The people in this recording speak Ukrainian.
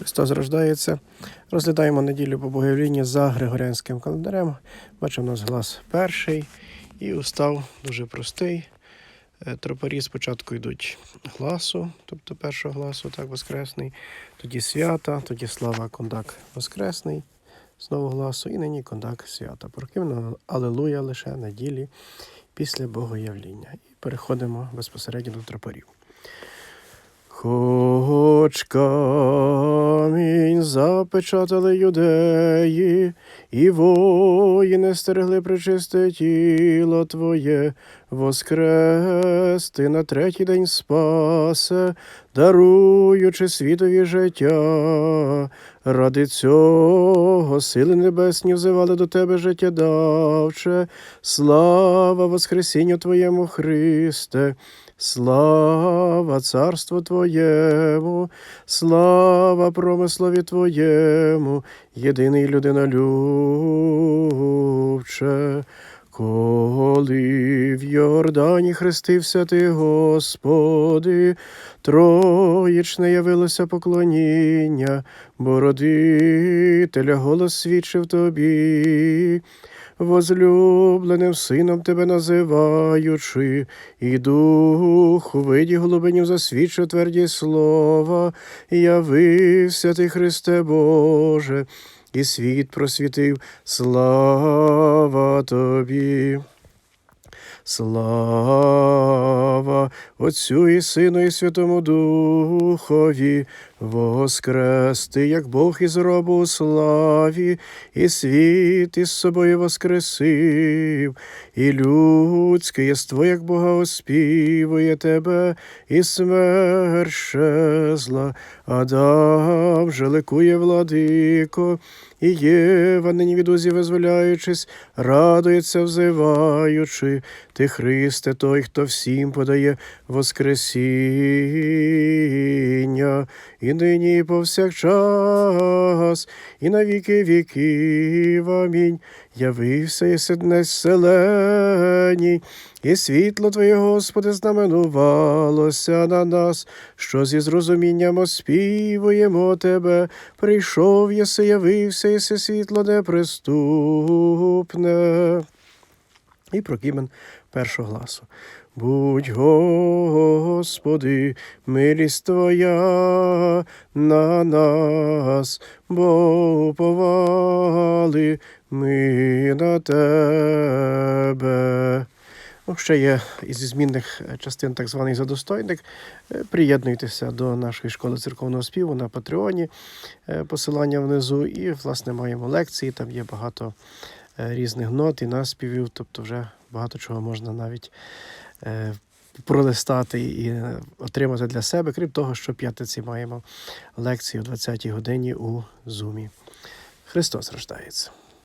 Христос рождається. Розглядаємо неділю по Богоявлінні за Григоріанським календарем. Бачимо, у нас глас перший і устав дуже простий. Е, Тропарі спочатку йдуть гласу, тобто першого гласу, так, воскресний, тоді свята, тоді слава кондак воскресний, знову гласу, і нині кондак свята. Прокимно Алелуя лише неділі після Богоявління. І переходимо безпосередньо до тропарів. Хоч камінь запечатали юдеї, і воїни стерегли причисте тіло Твоє, воскрес ти на третій день спасе, даруючи світові життя. Ради цього сили небесні взивали до Тебе життя давче, слава Воскресінню Твоєму Христе. Слава царству Твоєму, слава промислові Твоєму, єдиний людинолюбче. Коли в Йордані хрестився ти, Господи, троєчне явилося поклоніння, Бородителя голос свідчив тобі возлюбленим сином тебе називаючи, і дух у виді голубинів засвідчив тверді слова, явився ти, Христе Боже, і світ просвітив, слава тобі. Слава Отцю і Сину, і Святому Духові, воскрести, як Бог із робу у славі, і світ із собою воскресив, і людське єство, як Бога оспівує тебе, і смерть щезла, Адам же ликує владико, і Єва, нині від узі визволяючись, радується, взиваючи, ти Христе, той, хто всім подає Воскресіння, і нині, і повсякчас, і на віки віків. Амінь. Явився єси днес селеній, і світло Твоє, Господи, знаменувалося на нас, що зі зрозумінням оспівуємо Тебе. Прийшов єси, явився, єси світло неприступне. І прокімен першого гласу. Будь, Господи, милість Твоя на нас, бо уповали ми на Тебе. Ну, ще є із змінних частин так званий задостойник. Е, Приєднуйтеся до нашої школи церковного співу на Патреоні, е, посилання внизу. І, власне, маємо лекції, там є багато е, різних нот і наспівів, тобто вже багато чого можна навіть е, пролистати і е, отримати для себе, крім того, що п'ятниці маємо лекції о 20-й годині у Зумі. Христос рождається.